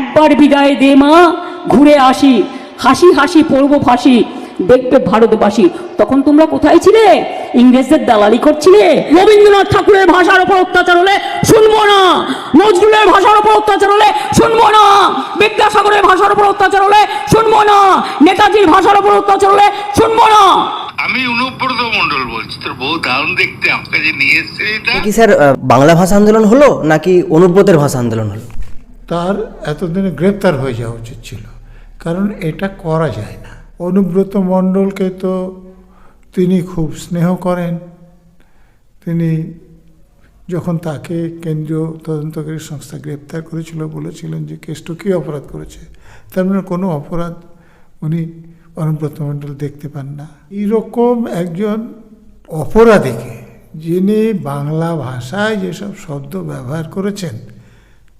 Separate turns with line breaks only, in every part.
একবার বিদায় দে মা ঘুরে আসি। হাসি হাসি পড়ব ফাঁসি দেখবে ভারতবাসী। তখন তোমরা কোথায় ছিলে? ইংরেজদের দালালি করছিলে? রবীন্দ্রনাথ ঠাকুরের ভাষার উপর অত্যাচার হলে শুনব না। নজরুলের ভাষার উপর অত্যাচার হলে শুনব না। বিদ্যাসাগরের ভাষার উপর অত্যাচার হলে শুনব না। নেতাজির ভাষার উপর অত্যাচার হলে শুনব না।
আমি অনুব্রত মন্ডল বলছি তোর বউ দারুণ দেখতে আমাকে যে নিয়ে এসছে এটা।
কি স্যার বাংলা ভাষা আন্দোলন হলো নাকি অনুব্রতের ভাষা আন্দোলন হলো?
তার এতদিনে গ্রেপ্তার হয়ে যাওয়া উচিত ছিল। কারণ এটা করা যায় না। অনুব্রত মণ্ডলকে তো তিনি খুব স্নেহ করেন। তিনি যখন তাকে কেন্দ্রীয় তদন্তকারী সংস্থা গ্রেপ্তার করেছিল, বলেছিলেন যে কেষ্ট কী অপরাধ করেছে, তার মানে কোনো অপরাধ উনি অনুব্রত মণ্ডল দেখতে পান না। এইরকম একজন অপরাধীকে যিনি বাংলা ভাষায় যেসব শব্দ ব্যবহার করেছেন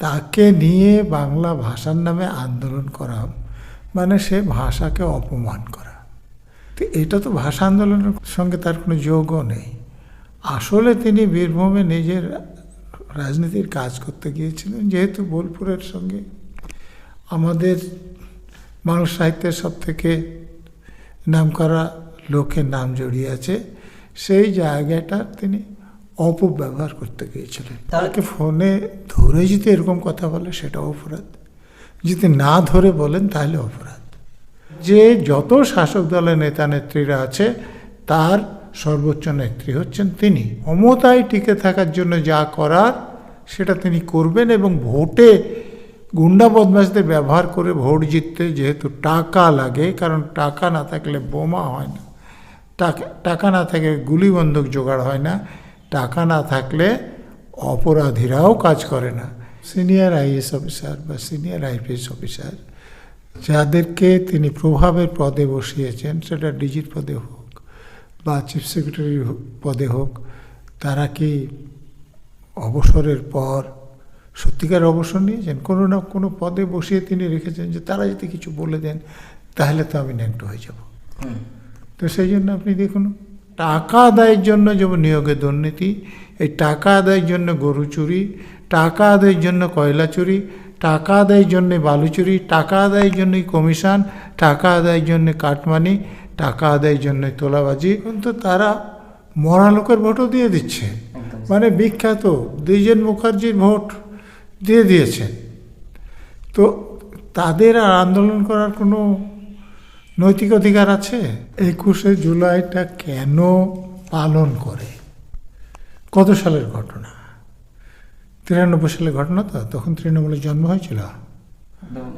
তাকে নিয়ে বাংলা ভাষার নামে আন্দোলন করা মানে সে ভাষাকে অপমান করা। তো এটা তো ভাষা আন্দোলনের সঙ্গে তার কোনো যোগও নেই। আসলে তিনি বীরভূমে নিজের রাজনীতির কাজ করতে গিয়েছিলেন, যেহেতু বোলপুরের সঙ্গে আমাদের বাংলা সাহিত্যের সব থেকে নামকরা লোকের নাম জড়িয়ে আছে, সেই জায়গাটার তিনি অপব্যবহার করতে গিয়েছিলেন। তাকে ফোনে ধরে যদি এরকম কথা বলে সেটা অপরাধ। যদি না ধরে বলেন তাহলে অপরাধ। যে যত শাসক দলের নেতা নেত্রীরা আছে তার সর্বোচ্চ নেত্রী হচ্ছেন তিনি। ক্ষমতায় টিকে থাকার জন্য যা করার সেটা তিনি করবেন এবং ভোটে গুন্ডা বদমাশদের ব্যবহার করে ভোট জিততে যেহেতু টাকা লাগে কারণ টাকা না থাকলে বোমা হয় না। টাকা টাকা না থাকলে গুলি বন্দুক জোগাড় হয় না। টাকা না থাকলে অপরাধীরাও কাজ করে না। সিনিয়র আইএস অফিসার বা সিনিয়র আইপিএস অফিসার যাদেরকে তিনি প্রভাবের পদে বসিয়েছেন সেটা ডিজিট পদে হোক বা চিফ সেক্রেটারি পদে হোক তারা কি অবসরের পর সত্যিকার অবসর নিয়েছেন? কোনো না কোনো পদে বসিয়ে তিনি রেখেছেন যে তারা যদি কিছু বলে দেন তাহলে তো আমি ন্যাংটো হয়ে যাব। তো সেই জন্য আপনি দেখুন টাকা আদায়ের জন্য যেমন নিয়োগে দুর্নীতি এই টাকা আদায়ের জন্য গরু চুরি টাকা আদায়ের জন্য কয়লা চুরি টাকা আদায়ের জন্য বালু চুরি টাকা আদায়ের জন্যই কমিশন টাকা আদায়ের জন্য কাটমানি টাকা আদায়ের জন্য তোলাবাজি। কিন্তু তারা মরা লোকের ভোটও দিয়ে দিচ্ছে। মানে বিখ্যাত দ্বিজেন মুখার্জির ভোট দিয়ে দিয়েছেন। তো তাদের আর আন্দোলন করার কোনো নৈতিক অধিকার আছে? একুশে জুলাইটা কেন পালন করে? কত সালের ঘটনা? তিরানব্বই সালের ঘটনা তো, তখন তৃণমূলের জন্ম হয়েছিল।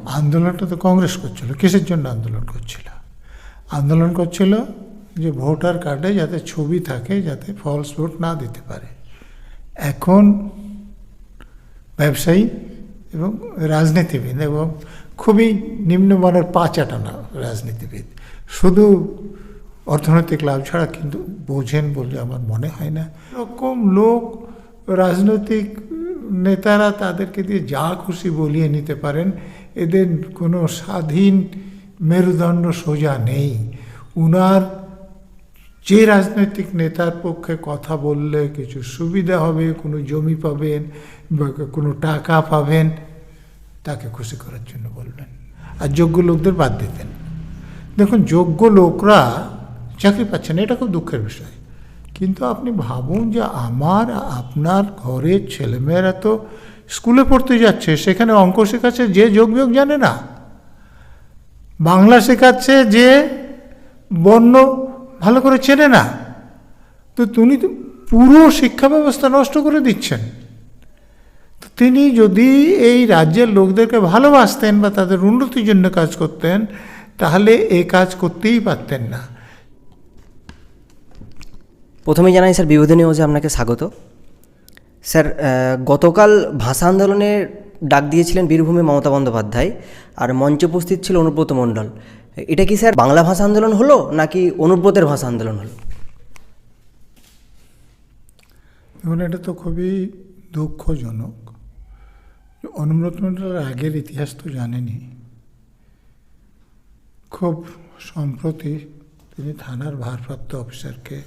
আন্দোলনটা তো কংগ্রেস করছিল। কিসের জন্য আন্দোলন করছিল? আন্দোলন করছিল যে ভোটার কার্ডে যাতে ছবি থাকে, যাতে ফলস ভোট না দিতে পারে। এখন ব্যবসায়ী এবং রাজনীতিবিদ এবং খুবই নিম্নমানের পাঁচাটানা রাজনীতিবিদ। শুধু অর্থনৈতিক লাভ ছাড়া কিন্তু বোঝেন বলে আমার মনে হয় না। এরকম লোক, রাজনৈতিক নেতারা তাদেরকে দিয়ে যা খুশি বলিয়ে নিতে পারেন, এদের কোনো স্বাধীন মেরুদণ্ড সোজা নেই। উনার যে রাজনৈতিক নেতার পক্ষে কথা বললে কিছু সুবিধা হবে, কোনো জমি পাবেন বা কোনো টাকা পাবেন তাকে খুশি করার জন্য বলবেন আর যোগ্য লোকদের বাদ দিতেন। দেখুন, যোগ্য লোকরা চাকরি পাচ্ছেন এটা খুব দুঃখের বিষয়। কিন্তু আপনি ভাবুন যে আমার, আপনার ঘরের ছেলেমেয়েরা তো স্কুলে পড়তে যাচ্ছে, সেখানে অঙ্ক শেখাচ্ছে, যে যোগ বিয়োগ জানে না। বাংলা শেখাচ্ছে যে বর্ণ ভালো করে চেনে না। তো তিনি পুরো শিক্ষা ব্যবস্থা নষ্ট করে দিচ্ছেন। তিনি যদি এই রাজ্যের লোকদেরকে ভালোবাসতেন বা তাদের উন্নতির জন্য কাজ করতেন তাহলে এই কাজ করতেই পারতেন না।
প্রথমেই জানাই স্যার বিবোধী নিউজে আপনাকে স্বাগত। স্যার গতকাল ভাষা আন্দোলনের ডাক দিয়েছিলেন বীরভূমে মমতা বন্দ্যোপাধ্যায় আর মঞ্চে উপস্থিত ছিল অনুব্রত মণ্ডল। এটা কি স্যার বাংলা ভাষা আন্দোলন হলো নাকি অনুব্রতের ভাষা আন্দোলন হলো?
এটা তো খুবই দুঃখজনক। অনুব্রত মণ্ডলের আগের ইতিহাস তো জানেনি খুব সম্প্রতি তিনি থানার ভারপ্রাপ্ত অফিসারকে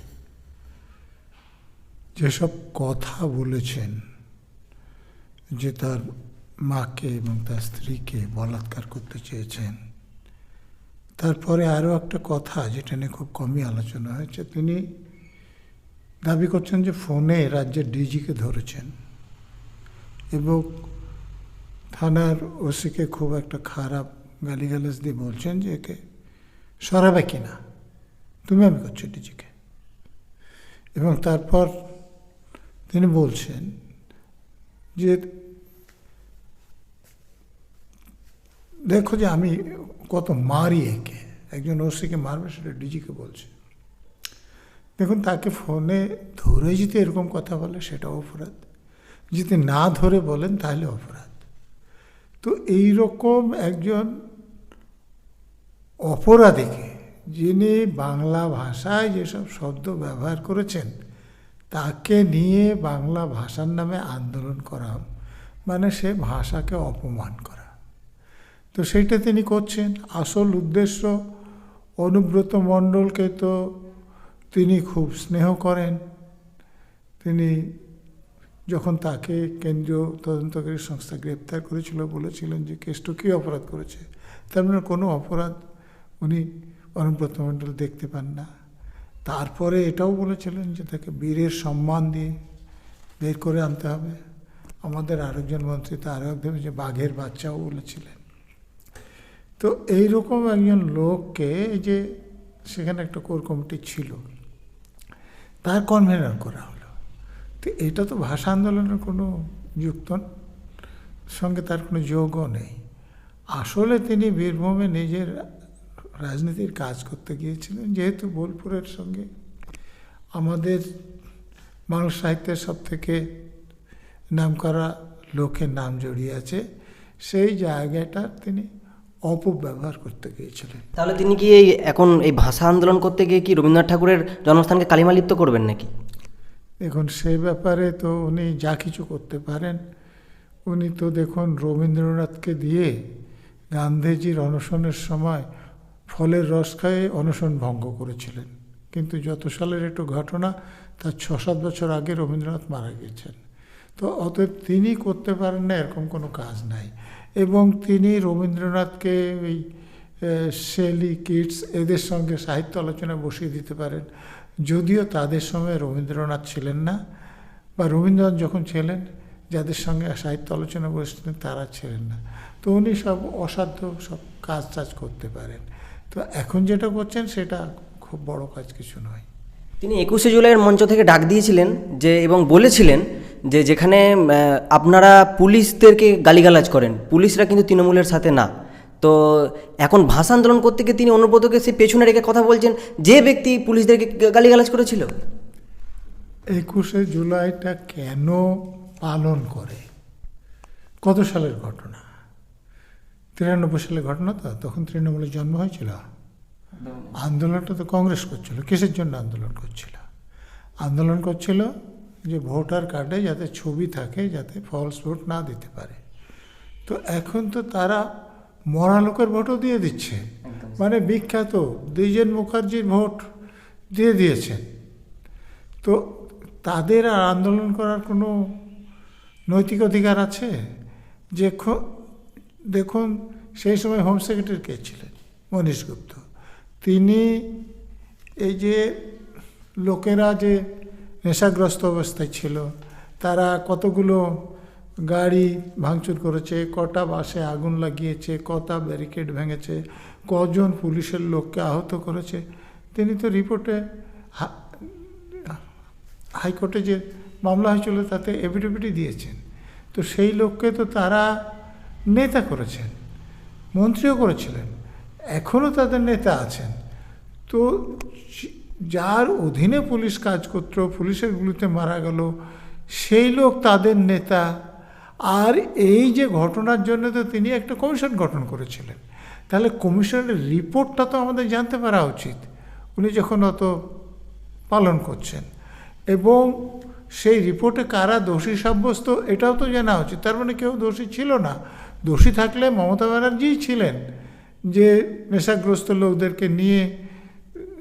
যেসব কথা বলেছেন, যে তার মাকে এবং তার স্ত্রীকে বলাৎকার করতে চেয়েছেন, তারপরে আরও একটা কথা যেটা নিয়ে খুব কমই আলোচনা হয়েছে, তিনি দাবি করছেন যে ফোনে রাজ্যের ডিজিকে ধরেছেন এবং থানার ওসিকে খুব একটা খারাপ গালিগালাজ দিয়ে বলছেন যে একে সরাবে কিনা তুমি আমি করছ ডিজিকে। এবং তারপর তিনি বলছেন যে, দেখো যে আমি কত মারি একে, একজন ওসিকে মারবে সেটা ডিজিকে বলছে। দেখুন, তাকে ফোনে ধরে যদি এরকম কথা বলে সেটা অপরাধ। যদি না ধরে বলেন তাহলে অপরাধ। তো এই রকম একজন অপরাধীকে যিনি বাংলা ভাষায় যেসব শব্দ ব্যবহার করেছেন, তাকে নিয়ে বাংলা ভাষার নামে আন্দোলন করা মানে সে ভাষাকে অপমান করা। তো সেইটা তিনি করছেন। আসল উদ্দেশ্য অনুব্রত মণ্ডলকে তো তিনি খুব স্নেহ করেন। তিনি যখন তাকে কেন্দ্রীয় তদন্তকারী সংস্থা গ্রেপ্তার করেছিল, বলেছিলেন যে কেষ্ট কী অপরাধ করেছে? তার মানে কোনো অপরাধ উনি অনুব্রত মণ্ডল দেখতে পান না। তারপরে এটাও বলেছিলেন যে তাকে বীরের সম্মান দিয়ে বের করে আনতে হবে। আমাদের আরেকজন মন্ত্রী তো আরও একদম যে বাঘের বাচ্চাও বলেছিলেন। তো এইরকম একজন লোককে যে সেখানে একটা কোর কমিটি ছিল, তার কনভেনার করা তো এটা তো ভাষা আন্দোলনের কোনো যুক্ত সঙ্গে তার কোনো যোগও নেই। আসলে তিনি বীরভূমে নিজের রাজনীতির কাজ করতে গিয়েছিলেন, যেহেতু বোলপুরের সঙ্গে আমাদের বাংলা সাহিত্যের সব থেকে নামকরা লোকের নাম জড়িয়ে আছে, সেই জায়গাটা তিনি অপব্যবহার করতে গিয়েছিলেন।
তাহলে তিনি কি এই এখন এই ভাষা আন্দোলন করতে গিয়ে কি রবীন্দ্রনাথ ঠাকুরের জন্মস্থানকে কালিমালিপ্ত করবেন নাকি?
দেখুন, সে ব্যাপারে তো উনি যা কিছু করতে পারেন। উনি তো দেখুন, রবীন্দ্রনাথকে দিয়ে গান্ধীজির অনশনের সময় ফলের রস খায়ে অনশন ভঙ্গ করেছিলেন। কিন্তু যত সালের একটু ঘটনা, তার ছ সাত বছর আগে রবীন্দ্রনাথ মারা গিয়েছেন তো অতএব তিনি করতে পারেন না, এরকম কোনো কাজ নাই। এবং তিনি রবীন্দ্রনাথকে ওই শেলি কিটস, এদের সঙ্গে সাহিত্য আলোচনায় বসিয়ে দিতে পারেন। যদিও তাদের সময় রবীন্দ্রনাথ ছিলেন না, বা রবীন্দ্রনাথ যখন ছিলেন, যাদের সঙ্গে সাহিত্য আলোচনা বসতেন তারা ছিলেন না। তো উনি সব অসাধ্য সব কাজ টাজ করতে পারেন। তো এখন যেটা করছেন সেটা খুব বড় কাজ কিছু নয়।
তিনি একুশে জুলাইয়ের মঞ্চ থেকে ডাক দিয়েছিলেন যে, এবং বলেছিলেন যে, যেখানে আপনারা পুলিশদেরকে গালিগালাজ করেন। পুলিশরা কিন্তু তৃণমূলের সাথে না। তো এখন ভাষা আন্দোলন করতে গিয়ে তিনি অনুব্রতকে সে পেছনে রেখে কথা বলছেন। যে ব্যক্তি পুলিশদেরকে গালিগালাজ করেছিল?
একুশে জুলাইটা কেন পালন করে? কত সালের ঘটনা? তিরানব্বই সালের ঘটনা তো, তখন তৃণমূলের জন্ম হয়েছিল। আন্দোলনটা তো কংগ্রেস করছিল, কিসের জন্য আন্দোলন করছিল? আন্দোলন করছিল যে ভোটার কার্ডে যাতে ছবি থাকে, যাতে ফলস ভোট না দিতে পারে। তো এখন তো তারা মরা লোকের ভোটও দিয়ে দিচ্ছে। মানে বিখ্যাত দ্বিজেন মুখার্জির ভোট দিয়ে দিয়েছেন তো তাদের আর আন্দোলন করার কোনো নৈতিক অধিকার আছে? যে দেখুন সেই সময় হোম সেক্রেটারি কে ছিলেন? মনীশ গুপ্ত। তিনি এই যে লোকেরা যে নেশাগ্রস্ত অবস্থায় ছিল তারা কতগুলো গাড়ি ভাঙচুর করেছে, কটা বাসে আগুন লাগিয়েছে, কটা ব্যারিকেড ভেঙেছে, কজন পুলিশের লোককে আহত করেছে, তিনি তো রিপোর্টে হাইকোর্টে যে মামলা হয়েছিল তাতে এফিডেভিটই দিয়েছেন। তো সেই লোককে তো তারা নেতা করেছেন, মন্ত্রীও করেছিলেন এখনও তাদের নেতা আছেন। তো যার অধীনে পুলিশ কাজ করতো, পুলিশের গুলিতে মারা গেল, সেই লোক তাদের নেতা আর এই যে ঘটনার জন্য তো তিনি একটা কমিশন গঠন করেছিলেন। তাহলে কমিশনের রিপোর্টটা তো আমাদের জানতে পারা উচিত। উনি যখন অত পালন করছেন। এবং সেই রিপোর্টে কারা দোষী সাব্যস্ত এটাও তো জানা উচিত। তার মানে কেউ দোষী ছিল না। দোষী থাকলে মমতা ব্যানার্জিই ছিলেন যে নেশাগ্রস্ত লোকদেরকে নিয়ে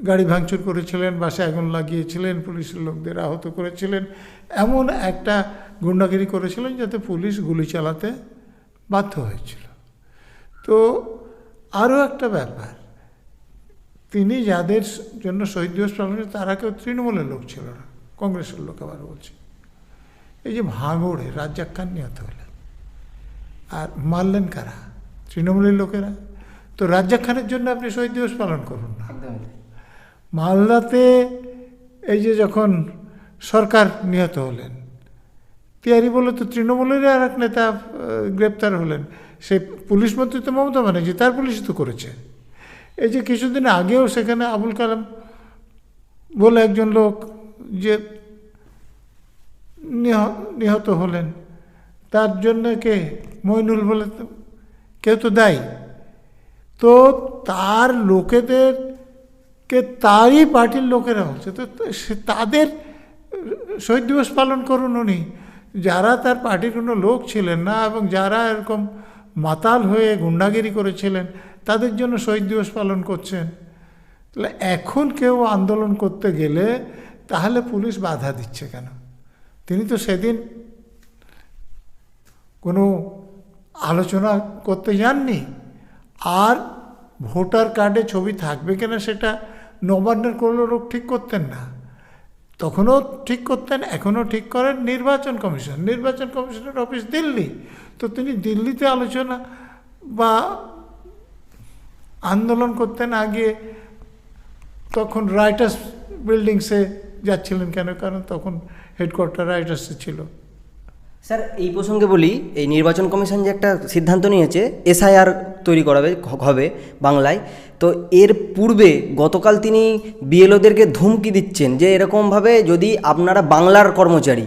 গাড়ি ভাঙচুর করেছিলেন বাসে আগুন লাগিয়েছিলেন, পুলিশের লোকদের আহত করেছিলেন। এমন একটা গুন্ডাগিরি করেছিলেন যাতে পুলিশ গুলি চালাতে বাধ্য হয়েছিল। তো আরও একটা ব্যাপার তিনি যাদের জন্য শহীদ দিবস পালন তারা কেউ তৃণমূলের লোক ছিল না কংগ্রেসের লোক আবার বলছে। এই যে ভাঙড়ে রাজ্জাক খান নিহত হলেন আর মারলেন কারা? তৃণমূলের লোকেরা? তো রাজ্জাক খানের জন্য আপনি শহীদ দিবস পালন করুন না। মালদাতে এই যে যখন সরকার নিহত হলেন তিয়ারি বলে তো তৃণমূলের আর এক নেতা গ্রেপ্তার হলেন। সে পুলিশ মন্ত্রী তো মমতা ব্যানার্জি, তার পুলিশ তো করেছে। এই যে কিছুদিন আগেও সেখানে আবুল কালাম বলে একজন লোক যে নিহ- নিহত হলেন, তার জন্য কে? মইনুল বলে কেউ তো দায়ী। তো তার লোকেদের কে? তারই পার্টির লোকেরা হচ্ছে তো তাদের শহীদ দিবস পালন করুন উনি। যারা তার পার্টির কোনো লোক ছিলেন না এবং যারা এরকম মাতাল হয়ে গুন্ডাগিরি করেছিলেন, তাদের জন্য শহীদ দিবস পালন করছেন। তাহলে এখন কেউ আন্দোলন করতে গেলে তাহলে পুলিশ বাধা দিচ্ছে কেন? তিনি তো সেদিন কোনো আলোচনা করতে যাননি। আর ভোটার কার্ডে ছবি থাকবে কিনা সেটা নবান্নের কোনো লোক ঠিক করতেন না। তখনও ঠিক করতেন, এখনও ঠিক করেন নির্বাচন কমিশন। নির্বাচন কমিশনের অফিস দিল্লি। তো তিনি দিল্লিতে আলোচনা বা আন্দোলন করতেন আগে, তখন রাইটার্স বিল্ডিংসে যাচ্ছিলেন কেন? কারণ তখন হেডকোয়ার্টার রাইটার্সে ছিল।
স্যার, এই প্রসঙ্গে বলি, এই নির্বাচন কমিশন যে একটা সিদ্ধান্ত নিয়েছে, এসআইআর তৈরি করাবে হবে বাংলায়। তো এর পূর্বে গতকাল তিনি বিএলওদেরকে ধুমকি দিচ্ছেন যে এরকমভাবে যদি আপনারা বাংলার কর্মচারী,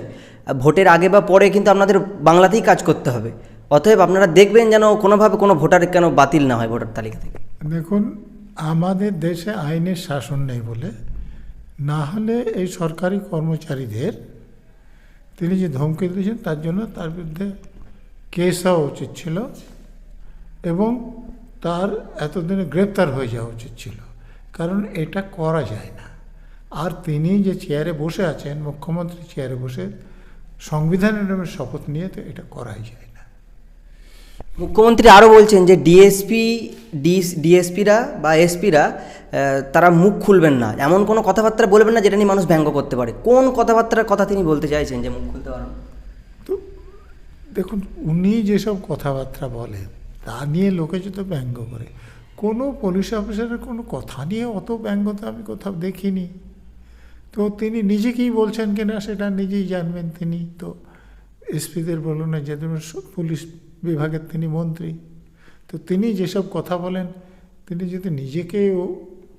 ভোটের আগে বা পরে কিন্তু আপনাদের বাংলাতেই কাজ করতে হবে। অতএব আপনারা দেখবেন যেন কোনোভাবে কোনো ভোটার কেন বাতিল না হয় ভোটার তালিকা থেকে।
দেখুন, আমাদের দেশে আইনের শাসন নেই বলে, না হলে এই সরকারি কর্মচারীদের তিনি যে ধমকি দিয়েছেন তার জন্য তার বিরুদ্ধে কেস হওয়া উচিত ছিল এবং তার এতদিনে গ্রেপ্তার হয়ে যাওয়া উচিত ছিল। কারণ এটা করা যায় না। আর তিনি যে চেয়ারে বসে আছেন মুখ্যমন্ত্রী চেয়ারে বসে, সংবিধানের নামে শপথ নিয়ে তো এটা করাই যায়।
মুখ্যমন্ত্রী আরও বলছেন যে ডিএসপি ডিস ডিএসপিরা বা এসপিরা তারা মুখ খুলবেন না। এমন কোনো কথাবার্তা বলবেন না যেটা নিয়ে মানুষ ব্যঙ্গ করতে পারে। কোন কথাবার্তার কথা তিনি বলতে চাইছেন যে মুখ খুলতে পারেন
তো দেখুন, উনি যেসব কথাবার্তা বলেন, তা নিয়ে লোকে যদি ব্যঙ্গ করে, কোনো পুলিশ অফিসারের কোনো কথা নিয়ে অত ব্যঙ্গতা আমি কোথাও দেখিনি। তো তিনি নিজে কী বলছেন কিনা সেটা নিজেই জানবেন তিনি। তো এসপিদের বলুন না, যে পুলিশ বিভাগের তিনি মন্ত্রী। তো তিনি যেসব কথা বলেন তিনি যদি নিজেকে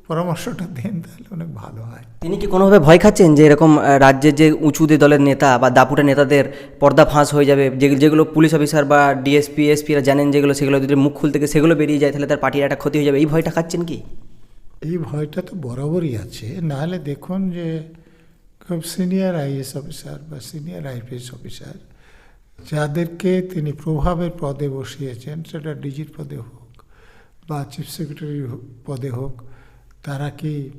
পরামর্শটা দেন তাহলে অনেক ভালো হয়।
তিনি কি কোনোভাবে ভয় খাচ্ছেন যে এরকম রাজ্যের যে উঁচুদে দলের নেতা বা দাপুটে নেতাদের পর্দা ফাঁস হয়ে যাবে যেগুলো যেগুলো পুলিশ অফিসার বা ডিএসপি এসপিরা জানেন যেগুলো সেগুলো যদি মুখ খুলতে গিয়ে সেগুলো বেরিয়ে যায় তাহলে তার পার্টির একটা ক্ষতি হয়ে যাবে। এই ভয়টা খাচ্ছেন কি?
এই ভয়টা তো বরাবরই আছে। নাহলে দেখুন যে খুব সিনিয়র আইএস অফিসার বা সিনিয়র আইপিএস অফিসার যাদেরকে তিনি প্রভাবের পদে বসিয়েছেন সেটা ডিজির পদে হোক বা চিফ সেক্রেটারি পদে হোক তারা কি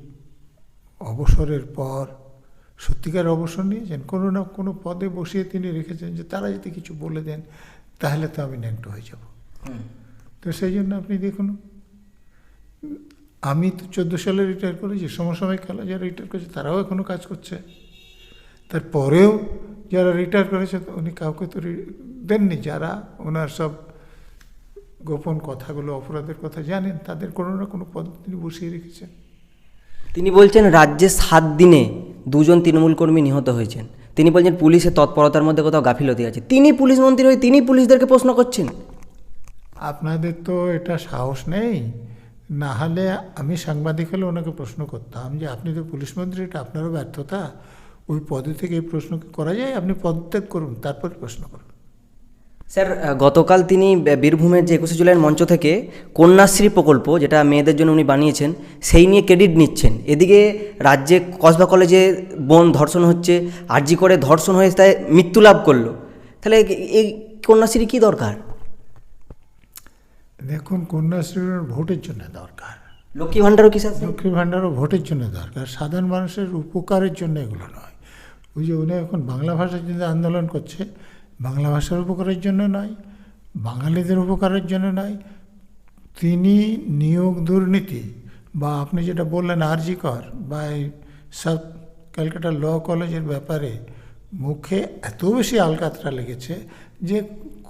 অবসরের পর সত্যিকার অবসর নিয়েছেন? কোনো না কোনো পদে বসিয়ে তিনি রেখেছেন যে তারা যদি কিছু বলে দেন তাহলে তো আমি ন্যাংটো হয়ে যাব। তো সেই জন্য আপনি দেখুন আমি তো চোদ্দ সালে রিটায়ার করেছি সমসাময়িক কালে যারা রিটায়ার করেছে তারাও এখনও কাজ করছে। তারপরেও যারা রিটায়ার করেছে তো উনি কাউকে তো দেননি। যারা ওনার সব গোপন কথাগুলো অপরাধের কথা জানেন তাদের কোনো না কোনো পদ তিনি বসিয়ে রেখেছেন।
তিনি বলছেন রাজ্যে সাত দিনে দুজন তৃণমূল কর্মী নিহত হয়েছেন। তিনি বলছেন পুলিশের তৎপরতার মধ্যে কোথাও গাফিলতি আছে। তিনি পুলিশ মন্ত্রী হয়ে তিনি পুলিশদেরকে প্রশ্ন করছেন।
আপনাদের তো এটা সাহস নেই। না হলে আমি সাংবাদিক হলে ওনাকে প্রশ্ন করতাম যে আপনি তো পুলিশ মন্ত্রী এটা আপনারও ব্যর্থতা। ওই পদে থেকে এই প্রশ্ন করা যায়? আপনি পদত্যাগ করুন তারপর প্রশ্ন করুন।
স্যার গতকাল তিনি বীরভূমের যে একুশে জুলাইয়ের মঞ্চ থেকে কন্যাশ্রী প্রকল্প যেটা মেয়েদের জন্য উনি বানিয়েছেন সেই নিয়ে ক্রেডিট নিচ্ছেন। এদিকে রাজ্যে কসবা কলেজে বোন ধর্ষণ হচ্ছে আরজি করে ধর্ষণ হয়ে তাই মৃত্যু লাভ করল। তাহলে এই কন্যাশ্রী কী দরকার?
দেখুন কন্যাশ্রীর ভোটের জন্য দরকার।
লক্ষ্মী ভাণ্ডারও কি স্যার?
লক্ষ্মী ভাণ্ডারও ভোটের জন্য দরকার। সাধারণ মানুষের উপকারের জন্য এগুলো নয়। ওই যে উনি এখন বাংলা ভাষার জন্য আন্দোলন করছে, বাংলা ভাষার উপকারের জন্য নয়, বাঙালিদের উপকারের জন্য নয়, তিনি নিয়োগ দুর্নীতি বা আপনি যেটা বললেন আরজি কর বা সাউথ ক্যালকাটা ল কলেজের ব্যাপারে মুখে এত বেশি আলকাতরা লেগেছে যে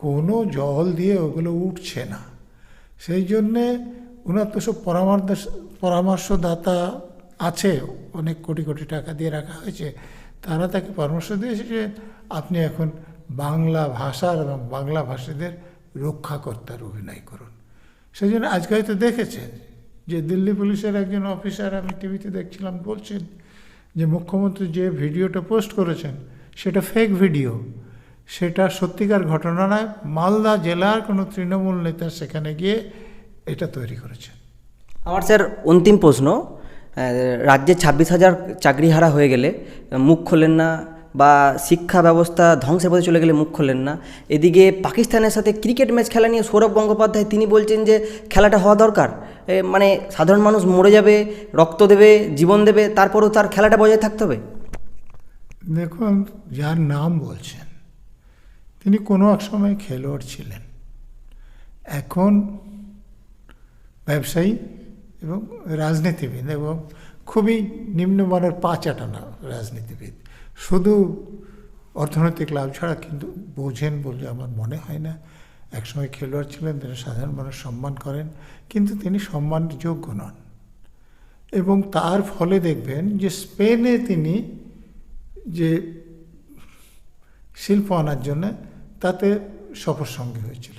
কোনো জল দিয়ে ওগুলো উঠছে না। সেই জন্যে ওনার তো সব পরামর্শ, পরামর্শদাতা আছে, অনেক কোটি কোটি টাকা দিয়ে রাখা হয়েছে। তারা তাকে পরামর্শ দিয়েছে যে আপনি এখন বাংলা ভাষার এবং বাংলা ভাষীদের রক্ষাকর্তার অভিনয় করুন। সেই জন্য আজকে হয়তো দেখেছেন যে দিল্লি পুলিশের একজন অফিসার, আমি টিভিতে দেখছিলাম, বলছেন যে মুখ্যমন্ত্রী যে ভিডিওটা পোস্ট করেছেন, সেটা ফেক ভিডিও সেটা সত্যিকার ঘটনা নয়, মালদা জেলার কোনো তৃণমূল নেতা সেখানে গিয়ে এটা তৈরি করেছেন।
আমার স্যার, অন্তিম প্রশ্ন রাজ্যে ছাব্বিশ হাজার চাকরিহারা হয়ে গেলে, মুখ খোলেন না বা শিক্ষা ব্যবস্থা ধ্বংসের পথে চলে গেলে মুখ খোলেন না। এদিকে পাকিস্তানের সাথে ক্রিকেট ম্যাচ খেলা নিয়ে সৌরভ গঙ্গোপাধ্যায় তিনি বলছেন যে, খেলাটা হওয়া দরকার। মানে সাধারণ মানুষ মরে যাবে, রক্ত দেবে, জীবন দেবে, তারপরেও তার খেলাটা বজায় থাকতে হবে।
দেখুন, যার নাম বলছেন, তিনি কোনো এক সময় খেলোয়াড় ছিলেন। এখন ব্যবসায়ী এবং রাজনীতিবিদ এবং খুবই নিম্নমানের পাঁচ আটানা রাজনীতিবিদ। শুধু অর্থনৈতিক লাভ ছাড়া কিন্তু বোঝেন বলে আমার মনে হয় না। একসময় খেলোয়াড় ছিলেন, তিনি সাধারণ মানুষ সম্মান করেন, কিন্তু তিনি সম্মানের যোগ্য নন। এবং তার ফলে দেখবেন যে স্পেনে তিনি যে শিল্প আনার জন্য তাতে সফর সঙ্গী হয়েছিলেন।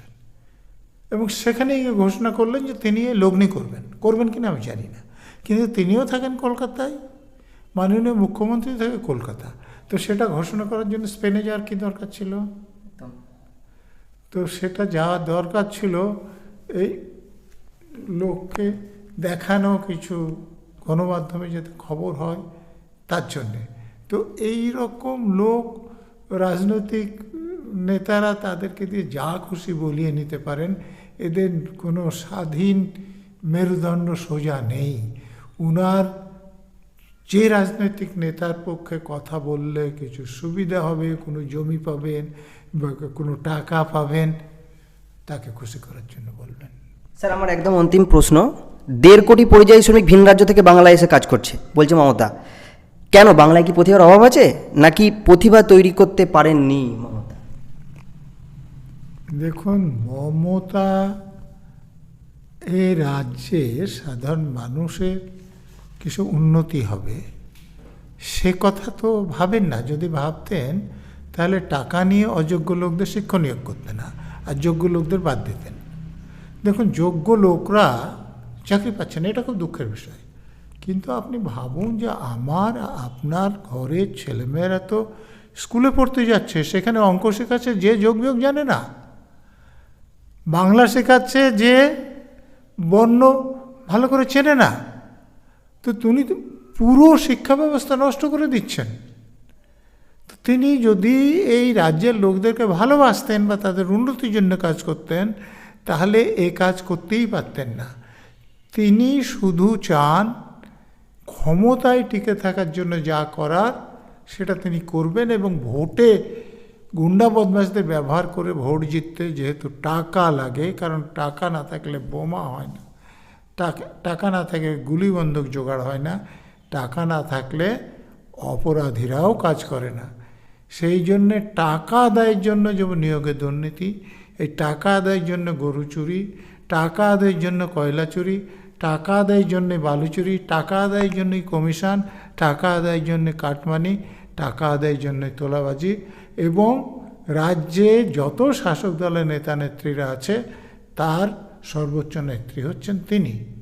এবং সেখানে গিয়ে ঘোষণা করলেন যে তিনি লগ্নি করবেন। করবেন কিনা আমি জানি না। কিন্তু তিনিও থাকেন কলকাতায় মাননীয় মুখ্যমন্ত্রী থাকে কলকাতা। তো সেটা ঘোষণা করার জন্য স্পেনে যাওয়ার কী দরকার ছিল? তো সেটা যাওয়া দরকার ছিল এই লোককে দেখানো কিছু গণমাধ্যমে যাতে খবর হয় তার জন্যে। তো এই রকম লোক রাজনৈতিক নেতারা তাদেরকে দিয়ে যা খুশি বলিয়ে নিতে পারেন। এদের কোনো স্বাধীন মেরুদণ্ড সোজা নেই। উনার যে রাজনৈতিক নেতার পক্ষে কথা বললে কিছু সুবিধা হবে, কোনো জমি পাবেন বা কোনো টাকা পাবেন, তাকে খুশি করার জন্য বলবেন।
স্যার, আমার একদম অন্তিম প্রশ্ন। দেড় কোটি পরিযায়ী শ্রমিক ভিন রাজ্য থেকে বাংলায় এসে কাজ করছে, বলছে মমতা। কেন, বাংলায় কি প্রতিভার অভাব আছে? নাকি প্রতিভা তৈরি করতে পারেননি মমতা?
দেখুন, মমতা এ রাজ্যে সাধারণ মানুষের কিছু উন্নতি হবে। সে কথা তো ভাবেন না। যদি ভাবতেন, তাহলে টাকা নিয়ে অযোগ্য লোকদের শিক্ষণ নিয়োগ করতেন না, আর যোগ্য লোকদের বাদ দিতেন। দেখুন, যোগ্য লোকরা চাকরি পাচ্ছেন এটা খুব দুঃখের বিষয়। কিন্তু আপনি ভাবুন যে আমার, আপনার ঘরের ছেলেমেয়েরা তো স্কুলে পড়তে যাচ্ছে, সেখানে অঙ্ক শেখাচ্ছে, যে যোগ বিয়োগ জানে না। বাংলা শেখাচ্ছে যে বর্ণ ভালো করে চেনে না। তো তিনি পুরো শিক্ষা ব্যবস্থা নষ্ট করে দিচ্ছেন। তো তিনি যদি এই রাজ্যের লোকদেরকে ভালোবাসতেন বা তাদের উন্নতির জন্য কাজ করতেন, তাহলে এ কাজ করতেই পারতেন না। তিনি শুধু চান ক্ষমতায় টিকে থাকার জন্য যা করার, সেটা তিনি করবেন এবং ভোটে গুন্ডা বদমাশদের ব্যবহার করে ভোট জিততে যেহেতু টাকা লাগে, কারণ টাকা না থাকলে বোমা হয় না। টাকা না থাকলে গুলি বন্দুক জোগাড় হয় না। টাকা না থাকলে অপরাধীরাও কাজ করে না। সেই জন্যে টাকা আদায়ের জন্য যেমন নিয়োগের দুর্নীতি, এই টাকা আদায়ের জন্য গরু চুরি, টাকা আদায়ের জন্য কয়লা চুরি, টাকা আদায়ের জন্যে বালু চুরি, টাকা আদায়ের জন্যই কমিশন, টাকা আদায়ের জন্যে কাটমানি, টাকা আদায়ের জন্য তোলাবাজি এবং রাজ্যে যত শাসক দলের নেতা নেত্রীরা আছে তার সর্বোচ্চ নেত্রী হচ্ছেন তিনি।